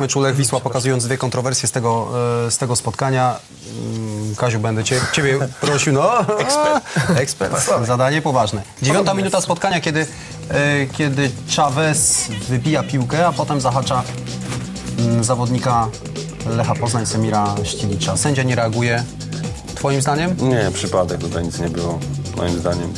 analiz meczu Lech Wisła, pokazując dwie kontrowersje z tego, e, z tego spotkania. Mm, Kaziu, będę cię, ciebie prosił, no. Ekspert. Ekspert. Zadanie poważne. Dziewiąta minuta spotkania, kiedy, e, kiedy Chavez wybija piłkę, a potem zahacza mm, zawodnika Lecha Poznań, Semira Ścilicza. Sędzia nie reaguje. Twoim zdaniem? Nie, przypadek, tutaj nic nie było. Moim zdaniem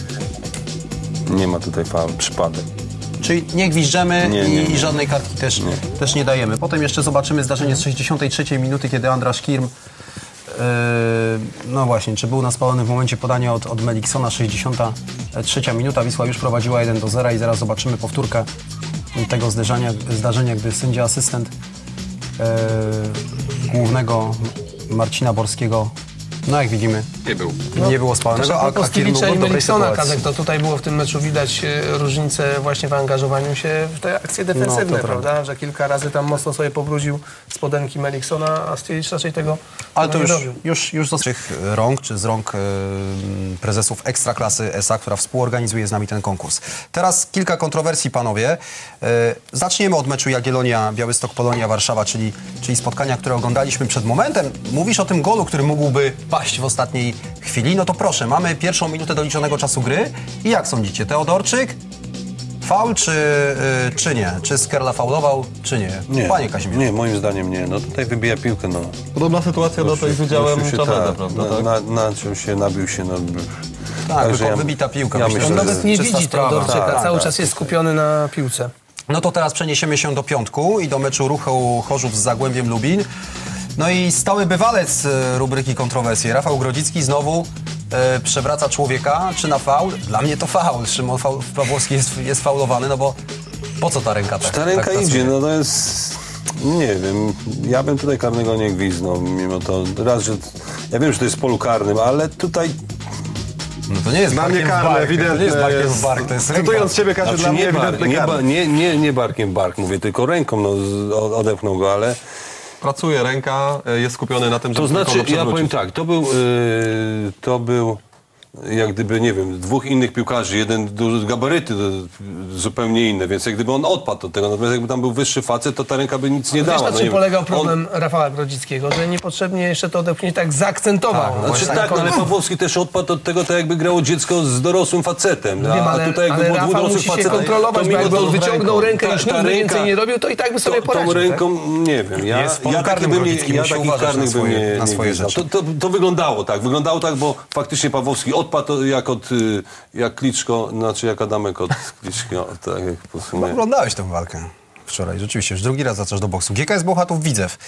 nie ma tutaj faul, przypadek. Czyli nie gwiżdżemy Nie, i, nie, nie. i żadnej kartki też nie. też nie dajemy. Potem jeszcze zobaczymy zdarzenie z 63 minuty, kiedy Andrasz Kirm yy, no właśnie, czy był na spalonym w momencie podania od, od Meliksona 63 minuta, Wisła już prowadziła 1 do 0 i zaraz zobaczymy powtórkę tego zdarzenia, zdarzenia gdy sędzia asystent yy, głównego Marcina Borskiego no jak widzimy, Nie był. nie było spalonego, A a, Kirm był w i dobrej sytuacji. Kazek, to tutaj było w tym meczu widać e, różnicę właśnie w angażowaniu się w te akcje defensywne, No, to prawda? Że kilka razy tam mocno sobie pobrudził spodenki Meliksona, a Stilic raczej tego Ale to tego już, nie robił. już, już z naszych rąk, czy z rąk e, prezesów Ekstraklasy SA, która współorganizuje z nami ten konkurs. Teraz kilka kontrowersji, panowie. E, zaczniemy od meczu Jagiellonia, Białystok, Polonia, Warszawa, czyli, czyli spotkania, które oglądaliśmy przed momentem. Mówisz o tym golu, który mógłby paść w ostatniej chwili. No to proszę, mamy pierwszą minutę doliczonego czasu gry. I jak sądzicie, Teodorczyk? Faul czy, y, czy nie? Czy Skerla faulował, czy nie? Nie, Panie Kazimierzu. nie, moim zdaniem nie. No tutaj wybija piłkę, no. Podobna sytuacja do tej z udziałem się, Chaveza, tak, prawda? na, Tak? na, naciął się, nabił się, no. Tak, tylko wybita piłka. Ja Myślę, On że nawet nie widzi. Teodorczyka, Tak, cały tak. czas jest skupiony na piłce. No to teraz przeniesiemy się do piątku i do meczu Ruchu Chorzów z Zagłębiem Lubin. No i stały bywalec e, rubryki kontrowersje, Rafał Grodzicki znowu e, przewraca człowieka, czy na faul? Dla mnie to faul. Szymon faul, Pawłowski jest, jest faulowany, no bo po co ta ręka tak Ta ręka tak idzie, no to jest... Nie wiem, ja bym tutaj karnego nie gwizdnął, mimo to raz, że... Ja wiem, że to jest w polu karnym, ale tutaj... No to nie jest Dla mnie barkiem w karne, bark, to nie jest barkiem w jest. bark, to jest ręka. Cytując ciebie, Kasiu, Znaczy dla mnie nie, ba, nie, nie, nie barkiem bark, mówię, tylko ręką no, z- o- odepchnął go, ale... Pracuje ręka, e, jest skupiony na tym, żeby To znaczy, ja powiem tak, to był, yy, to był jak gdyby, nie wiem, dwóch innych piłkarzy, jeden duży, gabaryty to zupełnie inne, więc jak gdyby on odpadł od tego, natomiast jakby tam był wyższy facet, to ta ręka by nic nie dała. Wiesz, na no czym polegał On- problem Rafała Grodzickiego? Że niepotrzebnie jeszcze to odepchnięcie tak zaakcentował. Znaczy tak, no, ale Pawłowski też odpadł od tego, tak jakby grało dziecko z dorosłym facetem. Wiem, ale, a tutaj jakby ale było dwóch Rafał dorosłych musi się facetów. kontrolować, bo to- on wyciągnął rękę i już nigdy więcej ręka- nie robił, to i tak by sobie to, poradził. Tą tak? ręką, nie wiem, ja, Jest ja, karnym bym ja takich karnych na bym swoje- nie, na nie swoje gwizdał. rzeczy. To, to, to wyglądało tak, wyglądało tak, bo faktycznie Pawłowski odpadł jak od, y, jak Kliczko, znaczy jak Adamek od Kliczko, tak jak po sumie. Oglądałeś tę walkę wczoraj, rzeczywiście. Już drugi raz wracasz do boksu. GKS Bełchatów Widzew.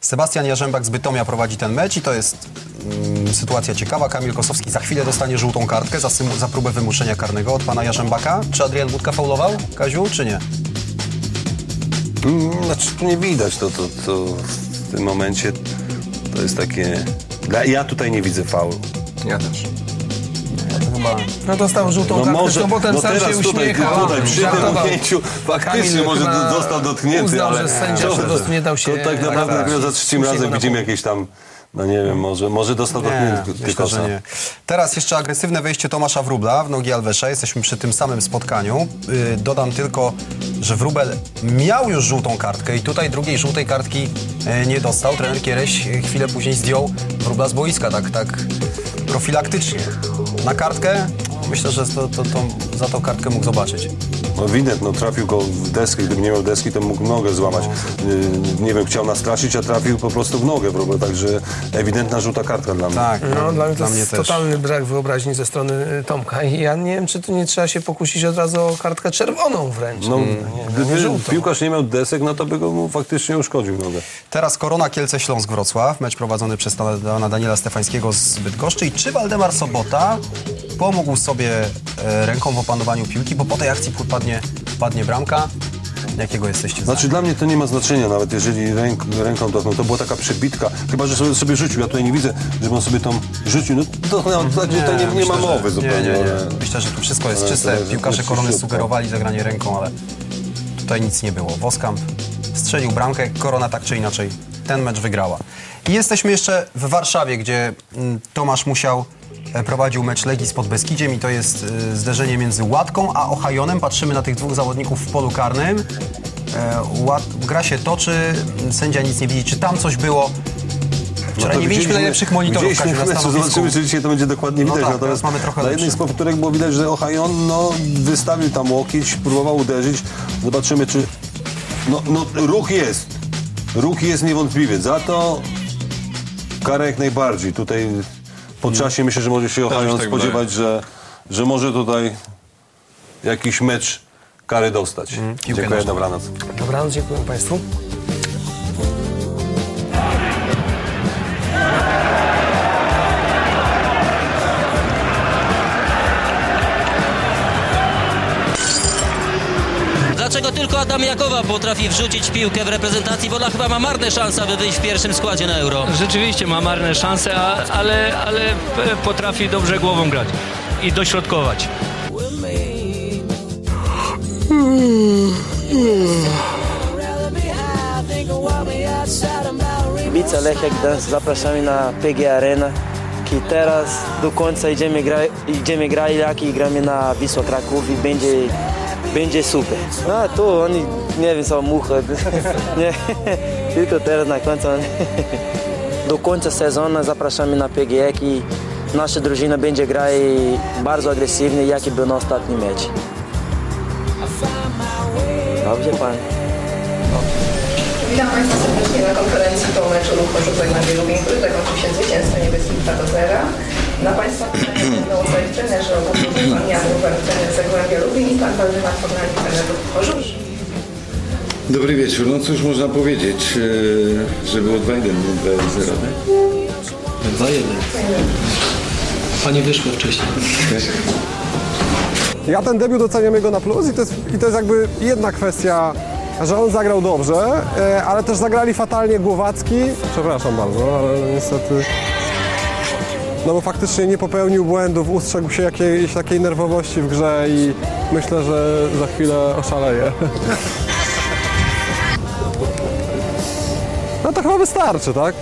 Sebastian Jarzębak z Bytomia prowadzi ten mecz i to jest mm, sytuacja ciekawa. Kamil Kosowski za chwilę dostanie żółtą kartkę za, za próbę wymuszenia karnego od pana Jarzębaka. Czy Adrian Budka faulował, Kaziu, czy nie? Mm, Znaczy tu nie widać to, to, to w tym momencie to jest takie... Ja tutaj nie widzę faulu. Ja też. Chyba... No dostał żółtą No kartkę, może, no potem no sam się tutaj, uśmiechał. tutaj przy tym ujęciu faktycznie może został dotknięty, uznał, ale... że sędzia po prostu nie dał się- To tak naprawdę tak, za trzecim razem widzimy jakieś tam... No nie wiem, może, może dostał dotknięty że nie. Teraz jeszcze agresywne wejście Tomasza Wróbla w nogi Alwesza. Jesteśmy przy tym samym spotkaniu. Yy, dodam tylko, że Wróbel miał już żółtą kartkę i tutaj drugiej żółtej kartki e, nie dostał. Trener Kiereś chwilę później zdjął Wróbla z boiska, tak, tak profilaktycznie. Na kartkę myślę, że to, to, to za tą kartkę mógł zobaczyć. No widać, no trafił go w deskę, gdyby nie miał deski, to mógł nogę złamać. Yy, Nie wiem, chciał nastraszyć, a trafił po prostu w nogę, prawda? Także ewidentna żółta kartka dla mnie. Tak, No, dla mnie to dla mnie jest też. totalny brak wyobraźni ze strony y, Tomka. I ja nie wiem, czy tu nie trzeba się pokusić od razu o kartkę czerwoną wręcz. No, nie, nie gdyby żółtą. piłkarz nie miał desek, no to by go mu faktycznie uszkodził nogę. Teraz Korona Kielce Śląsk Wrocław, mecz prowadzony przez pana Daniela Stefańskiego z Bydgoszczy. I czy Waldemar Sobota pomógł sobie e, ręką w opanowaniu piłki, bo po tej akcji padnie, padnie bramka? Jakiego jesteście? Znaczy dla mnie to nie ma znaczenia, nawet jeżeli ręk, ręką dotknął. To była taka przebitka, chyba że sobie, sobie rzucił. Ja tutaj nie widzę, żeby on sobie tą rzucił. No to, to, to, to nie, nie ma myślę, mowy że- zupełnie. Nie, nie, nie. Myślę, że tu wszystko jest czyste. jest Piłkarze Korony sugerowali zagranie ręką, ale tutaj nic nie było. Woskamp strzelił bramkę, Korona tak czy inaczej ten mecz wygrała. I jesteśmy jeszcze w Warszawie, gdzie mm, Tomasz Musiał e, prowadził mecz Legii z Podbeskidziem i to jest e, zderzenie między Łatką a Ohajonem. Patrzymy na tych dwóch zawodników w polu karnym. E, Łat, gra się toczy, sędzia nic nie widzi. Czy tam coś było? Wczoraj to nie mieliśmy najlepszych monitorów na meczu, zobaczymy, czy dzisiaj to będzie dokładnie No widać. tak, Natomiast mamy trochę na jednej z powtórek było widać, że Ohajon no, wystawił tam łokieć, próbował uderzyć. Zobaczymy, czy... No, no ruch jest. Ruch jest niewątpliwie. Za to kara jak najbardziej. Tutaj po czasie myślę, że może się Ohajon tak spodziewać, że, że może tutaj jakiś mecz kary dostać. Piłkę Dziękuję, dobranoc. Dobranoc, dziękuję Państwu. Dlaczego tylko Adam Jakowa potrafi wrzucić piłkę w reprezentacji, bo ona chyba ma marne szanse, aby wyjść w pierwszym składzie na Euro. Rzeczywiście ma marne szanse, a, ale, ale p- potrafi dobrze głową grać i dośrodkować. Kibice Lechia Gdańsk zapraszamy na PG Arena, que teraz do końca idziemy, gra, idziemy grać jak i gramy na Wisła Kraków i będzie, będzie super. No tu oni, nie wiem, są mucha, nie, tylko teraz na końcu. Do końca sezonu zapraszamy na PGE i nasza drużyna będzie grać bardzo agresywnie, jaki był na ostatni mecz. Dobrze pan. Witam Państwa serdecznie na konferencji po meczu Ruch Chorzów Zagłębie Lubin, który zakończył się zwycięstwem niebieskim 2 do 0. Na Państwa pytania będą Jan Zagłębia Lubin i pan Waldemar Chorzów. Dobry wieczór. No cóż można powiedzieć, e, że było 2-1, nie 2-0. tak? 2-1. A nie wyszło wcześniej. Ja ten debiut oceniam jego na plus i to jest, i to jest jakby jedna kwestia, że on zagrał dobrze, e, ale też zagrali fatalnie Głowacki. Przepraszam bardzo, ale niestety... No bo faktycznie nie popełnił błędów, ustrzegł się jakiejś takiej nerwowości w grze i myślę, że za chwilę oszaleje. No to chyba wystarczy, tak?